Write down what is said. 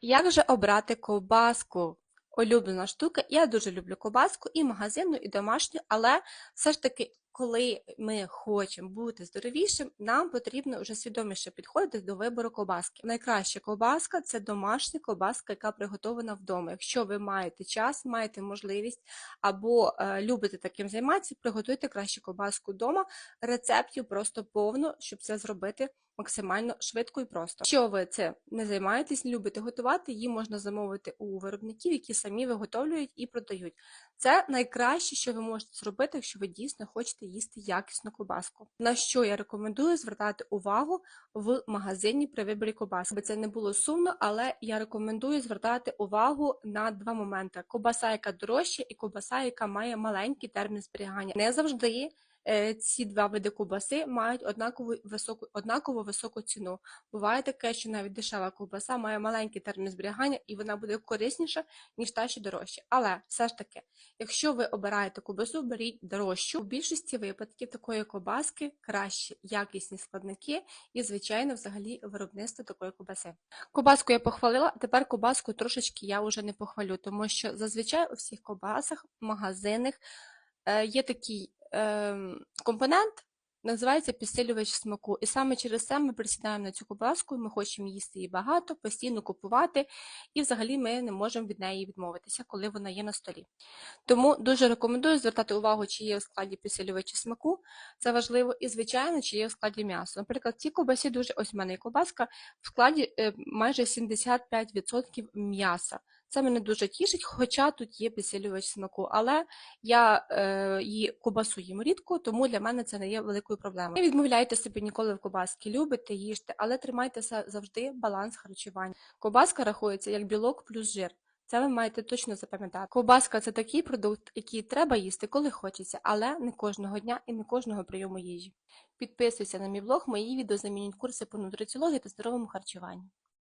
Як же обрати ковбаску? Улюблена штука. Я дуже люблю ковбаску і магазинну, і домашню, але все ж таки, коли ми хочемо бути здоровішим, нам потрібно вже свідоміше підходити до вибору ковбаски. Найкраща ковбаска це домашня ковбаска, яка приготована вдома. Якщо ви маєте час, маєте можливість або е, любите таким займатися, приготуйте краще ковбаску вдома. Рецептів просто повно, щоб це зробити максимально швидко і просто. Якщо ви це не займаєтесь, не любите готувати, її можна замовити у виробників, які самі виготовлюють і продають. Це найкраще, що ви можете зробити, якщо ви дійсно хочете їсти якісну ковбаску. На що я рекомендую звертати увагу в магазині при виборі ковбаски. Аби це не було сумно, але я рекомендую звертати увагу на два моменти: ковбаса, яка дорожча, і ковбаса, яка має маленький термін зберігання. Не завжди ці два види ковбаси мають однакову високу, однаково високу ціну. Буває таке, що навіть дешева ковбаса має маленький термін зберігання, і вона буде корисніша, ніж та, що дорожча. Але все ж таки, якщо ви обираєте ковбасу, беріть дорожчу. У більшості випадків такої ковбаски краще якісні складники і, звичайно, взагалі виробництво такої ковбаси. Ковбаску я похвалила, тепер ковбаску трошечки я вже не похвалю, тому що зазвичай у всіх ковбасах, магазинах е, є такий ем, компонент, називається підсилювач смаку. І саме через це ми присідаємо на цю ковбаску, ми хочемо їсти її багато, постійно купувати, і взагалі ми не можемо від неї відмовитися, коли вона є на столі. Тому дуже рекомендую звертати увагу, чи є в складі підсилювачі смаку, це важливо, і, звичайно, чи є в складі м'ясо. Наприклад, в цій ковбасі дуже ось в мене є ковбаска, в складі е, майже 75% м'яса. Це мене дуже тішить, хоча тут є підсилювач смаку, але я е, її ковбасу їм рідко, тому для мене це не є великою проблемою. Не відмовляйте собі ніколи в ковбаски, любите, їжте, але тримайте завжди баланс харчування. Ковбаска рахується як білок плюс жир. Це ви маєте точно запам'ятати. Ковбаска це такий продукт, який треба їсти, коли хочеться, але не кожного дня і не кожного прийому їжі. Підписуйся на мій блог, мої відео замінюють курси по нутриціології та здоровому харчуванню.